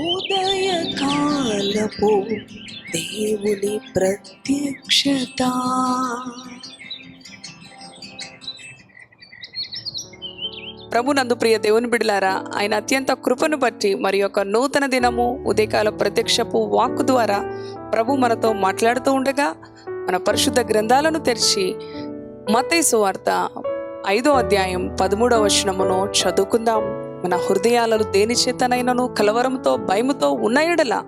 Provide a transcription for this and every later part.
ఉదయకాలపు దేవుని ప్రత్యక్షత. ప్రభునందు ప్రియ దేవుని బిడలారా ఆయన అత్యంత కృపను బట్టి మరి యొక్క నూతన దినము ఉదయకాల ప్రత్యక్షపు వాక్కు ద్వారా ప్రభు మనతో మాట్లాడుతూ ఉండగా మన పరిశుద్ధ గ్రంథాలను తెరిచి మతైసు వార్త ఐదో అధ్యాయం పదమూడవ వచనమును చదువుకుందాం. మన హృదయాలను దేని చేతనైనను కలవరముతో భయముతో ఉన్న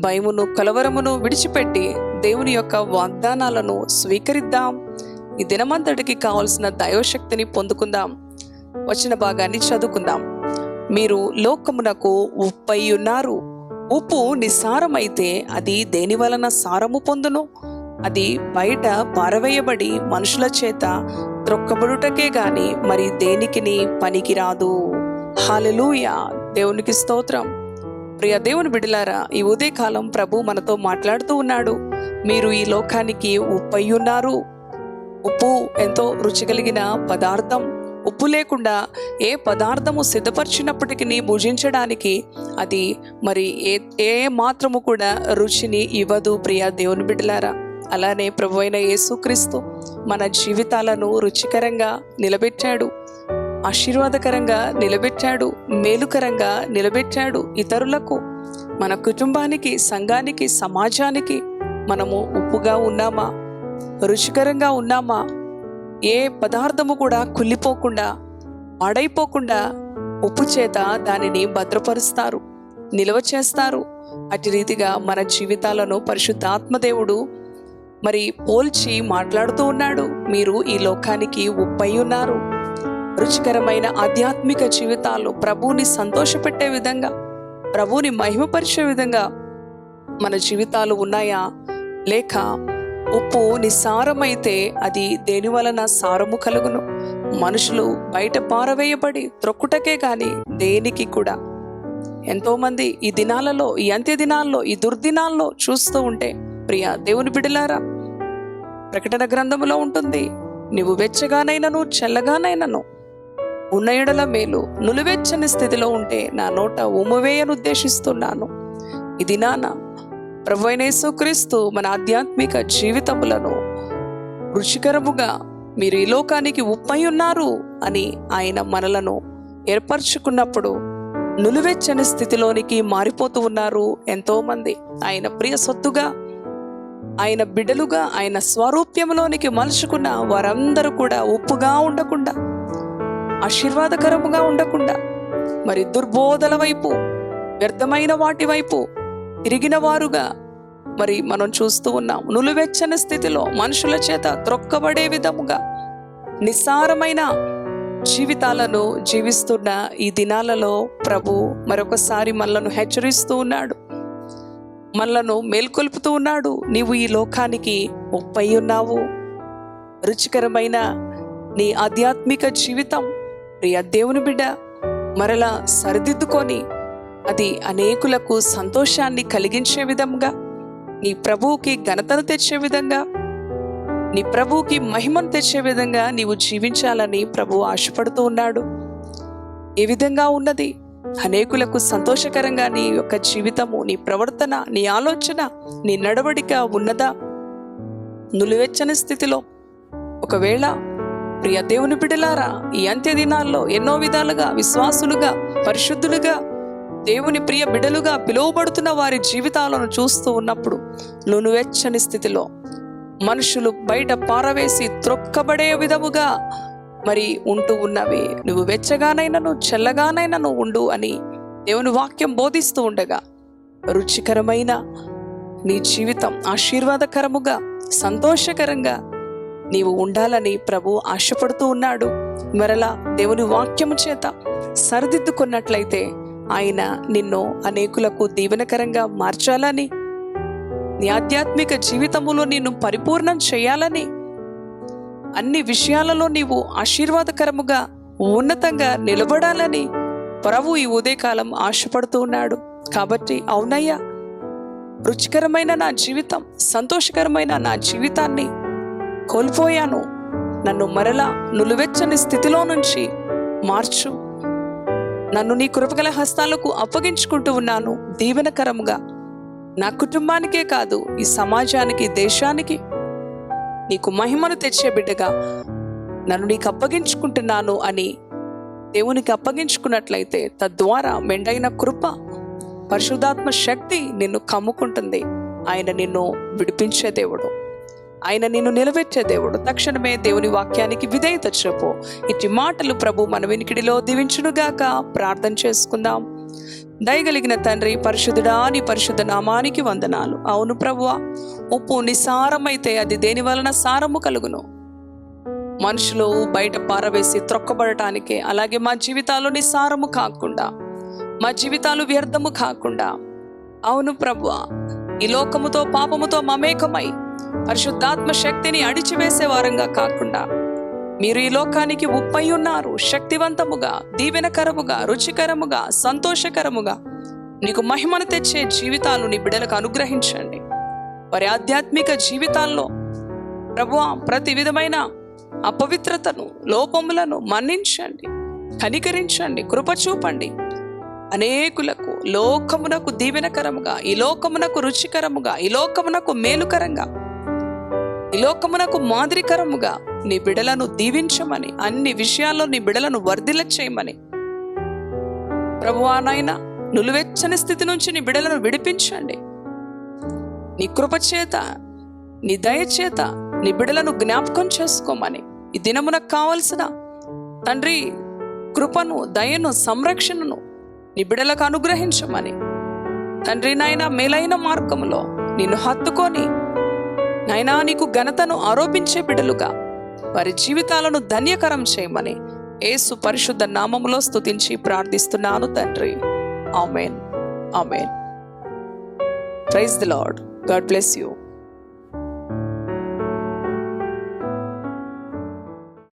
భయమును కలవరమును విడిచిపెట్టి దేవుని యొక్క వాగ్దానాలను స్వీకరిద్దాం. ఈ దినమంతటికి కావలసిన దైవశక్తిని పొందుకుందాం. వచ్చిన భాగాన్ని చదువుకుందాం. మీరు లోకమునకు ఉప్పై ఉన్నారు ఉప్పు నిస్సారమైతే అది దేని వలన సారము పొందును? అది బయట పారవేయబడి మనుషుల చేత త్రొక్కబడుటకే గాని మరి దేనికిని పనికిరాదు? హాలెలూయా. దేవునికి స్తోత్రం. ప్రియ దేవుని బిడిలారా ఈ ఉదయకాలం ప్రభు మనతో మాట్లాడుతూ ఉన్నాడు. మీరు ఈ లోకానికి ఉప్పై ఉన్నారు. ఉప్పు ఎంతో రుచి కలిగిన పదార్థం. ఉప్పు లేకుండా ఏ పదార్థము సిద్ధపరిచినప్పటికీ భుజించడానికి అది మరి ఏ ఏ మాత్రము కూడా రుచిని ఇవ్వదు ప్రియ దేవుని బిడ్డలారా అలానే ప్రభు అయిన యేసుక్రీస్తు మన జీవితాలను రుచికరంగా నిలబెట్టాడు. ఆశీర్వాదకరంగా నిలబెట్టాడు మేలుకరంగా నిలబెట్టాడు ఇతరులకు. మన కుటుంబానికి సంఘానికి సమాజానికి మనము ఉప్పుగా ఉన్నామా? రుచికరంగా ఉన్నామా? ఏ పదార్థము కూడా కుళ్ళిపోకుండా పాడైపోకుండా ఉప్పు చేత దానిని భద్రపరుస్తారు నిల్వ చేస్తారు. అటు రీతిగా మన జీవితాలను పరిశుద్ధాత్మదేవుడు మరి పోల్చి మాట్లాడుతూ ఉన్నాడు. మీరు ఈ లోకానికి ఉప్పై ఉన్నారు. రుచికరమైన ఆధ్యాత్మిక జీవితాలు ప్రభువుని సంతోషపెట్టే విధంగా ప్రభువుని మహిమపరిచే విధంగా మన జీవితాలు ఉన్నాయా? లేక ఉప్పు నిస్సారమైతే అది దేని వలన సారము కలుగును? మనుషులు బయట పారవేయబడి త్రొక్కుటకే గాని దేనికి కూడా. ఎంతోమంది ఈ దినాలలో ఈ అంత్య దినాల్లో ఈ దుర్దినాల్లో చూస్తూ ఉంటే ప్రియ దేవుని బిడలారా ప్రకటన గ్రంథములో ఉంటుంది నువ్వు వెచ్చగానైనను చల్లగానైనను ఉన్న ఎడల మేలు నులివెచ్చని స్థితిలో ఉంటే నా నోట ఉమ్మవేయను ఉద్దేశిస్తున్నాను. ఇది నాన్న ప్రభు క్రీస్తు మన ఆధ్యాత్మిక జీవితములను రుచికరముగా మీరు ఈ లోకానికి ఉప్పై ఉన్నారు అని ఆయన మనలను ఏర్పరచుకున్నప్పుడు నులువెచ్చని స్థితిలోనికి మారిపోతూ ఉన్నారు ఎంతోమంది. ఆయన ప్రియ సొత్తుగా ఆయన బిడ్డలుగా ఆయన స్వరూప్యంలోనికి మలుచుకున్న వారందరూ కూడా ఉప్పుగా ఉండకుండా ఆశీర్వాదకరముగా ఉండకుండా మరి దుర్బోధల వైపు వ్యర్థమైన వాటి వైపు తిరిగిన వారుగా మరి మనం చూస్తూ ఉన్నాం. నులువెచ్చని స్థితిలో మనుషుల చేత త్రొక్కబడే విధముగా నిస్సారమైన జీవితాలను జీవిస్తున్న ఈ దినాలలో ప్రభు మరొకసారి మనలను హెచ్చరిస్తూ ఉన్నాడు. మనలను మేల్కొల్పుతూ ఉన్నాడు. నీవు ఈ లోకానికి ముప్పై ఉన్నావు. రుచికరమైన నీ ఆధ్యాత్మిక జీవితం ప్రియ దేవుని బిడ్డ మరలా సరిదిద్దుకొని అది అనేకులకు సంతోషాన్ని కలిగించే విధంగా నీ ప్రభువుకి ఘనతను తెచ్చే విధంగా నీ ప్రభువుకి మహిమను తెచ్చే విధంగా నీవు జీవించాలని ప్రభు ఆశపడుతూ ఉన్నాడు. ఏ విధంగా ఉన్నది? అనేకులకు సంతోషకరంగా నీ యొక్క జీవితము నీ ప్రవర్తన నీ ఆలోచన నీ నడవడిక ఉన్నదా? నులివెచ్చని స్థితిలో. ఒకవేళ ప్రియ దేవుని బిడలారా ఈ అంత్య దినాల్లో ఎన్నో విధాలుగా విశ్వాసులుగా పరిశుద్ధులుగా దేవుని ప్రియ బిడలుగా పిలువబడుతున్న వారి జీవితాలను చూస్తూ ఉన్నప్పుడు నునువెచ్చని స్థితిలో మనుషులు బయట పారవేసి త్రొక్కబడే విధముగా మరి ఉంటూ ఉన్నవి. నువ్వు వెచ్చగానైనను చల్లగానైనను ఉండు అని దేవుని వాక్యం బోధిస్తూ ఉండగా రుచికరమైన నీ జీవితం ఆశీర్వాదకరముగా సంతోషకరంగా నీవు ఉండాలని ప్రభు ఆశపడుతూ ఉన్నాడు. మరలా దేవుని వాక్యము చేత సరిదిద్దుకున్నట్లయితే ఆయన నిన్ను అనేకులకు దీవెనకరంగా మార్చాలని నీ ఆధ్యాత్మిక జీవితములో నిన్ను పరిపూర్ణం చేయాలని అన్ని విషయాలలో నీవు ఆశీర్వాదకరముగా ఉన్నతంగా నిలబడాలని ప్రభు ఈ ఉదయకాలం ఆశపడుతూ ఉన్నాడు. కాబట్టి అవునయ్యా రుచికరమైన నా జీవితం సంతోషకరమైన నా జీవితాన్ని కోల్పోయాను. నన్ను మరలా నులువెచ్చని స్థితిలో నుంచి మార్చు. నన్ను నీ కృపగల హస్తాలకు అప్పగించుకుంటూ ఉన్నాను దీవెనకరముగా. నా కుటుంబానికే కాదు ఈ సమాజానికి దేశానికి నీకు మహిమను తెచ్చే బిడ్డగా నన్ను నీకు అప్పగించుకుంటున్నాను అని దేవునికి అప్పగించుకున్నట్లయితే తద్వారా మెండైన కృప పరిశుద్ధాత్మ శక్తి నిన్ను కమ్ముకుంటుంది. ఆయన నిన్ను విడిపించే దేవుడు. ఆయన నిన్ను నిలబెట్టే దేవుడు. తక్షణమే దేవుని వాక్యానికి విధేయత చెప్పు ఇటు మాటలు ప్రభు మన వినికిడిలో దీవించునుగాక. ప్రార్థన చేసుకుందాం. దయగలిగిన తండ్రి పరిశుద్ధుడా నీ పరిశుద్ధ నామానికి వందనాలు. అవును ప్రభువా ఉప్పు నిసారమైతే అది దేని వలన సారము కలుగును? మనుషులు బయట పారవేసి త్రొక్కబడటానికి అలాగే మా జీవితాలు నిసారము కాకుండా మా జీవితాలు వ్యర్థము కాకుండా. అవును ప్రభు ఈ లోకముతో పాపముతో మమేకమై పరిశుద్ధాత్మ శక్తిని అడిచివేసే వారంగా కాకుండా మీరు ఈ లోకానికి ఉప్పై ఉన్నారు శక్తివంతముగా దీవెనకరముగా రుచికరముగా సంతోషకరముగా. నీకు మహిమను తెచ్చే జీవితాలు నీ బిడలకు అనుగ్రహించండి. వారి ఆధ్యాత్మిక జీవితాల్లో ప్రభు ప్రతి విధమైన అపవిత్రతను లోపములను మన్నించండి కనికరించండి కృప చూపండి. అనేకులకు లోకమునకు దీవెనకరముగా ఈ లోకమునకు రుచికరముగా ఈ లోకమునకు మేలుకరంగా ఈ లోకమునకు మాదిరికరముగా నీ బిడలను దీవించమని అన్ని విషయాల్లో నీ బిడలను వర్ధిల చేయమని. ప్రభువానైనా నులువెచ్చని స్థితి నుంచి నీ బిడలను విడిపించండి. నీ కృపచేత నీ దయచేత నీ బిడలను జ్ఞాపకం చేసుకోమని. ఈ దినమునకు కావలసిన తండ్రి కృపను దయను సంరక్షణను నీ బిడలకు అనుగ్రహించమని. తండ్రి నాయన మేలైన మార్గములో నిన్ను హత్తుకొని నైనా నీకు ఘనతను ఆరోపించే బిడలుగా. వారి జీవితాలను ధన్యకరం చేయమని ఏసు పరిశుద్ధ నామములో స్తుతించి ప్రార్థిస్తున్నాను తండ్రి. Amen. Amen. Praise the lord God bless you.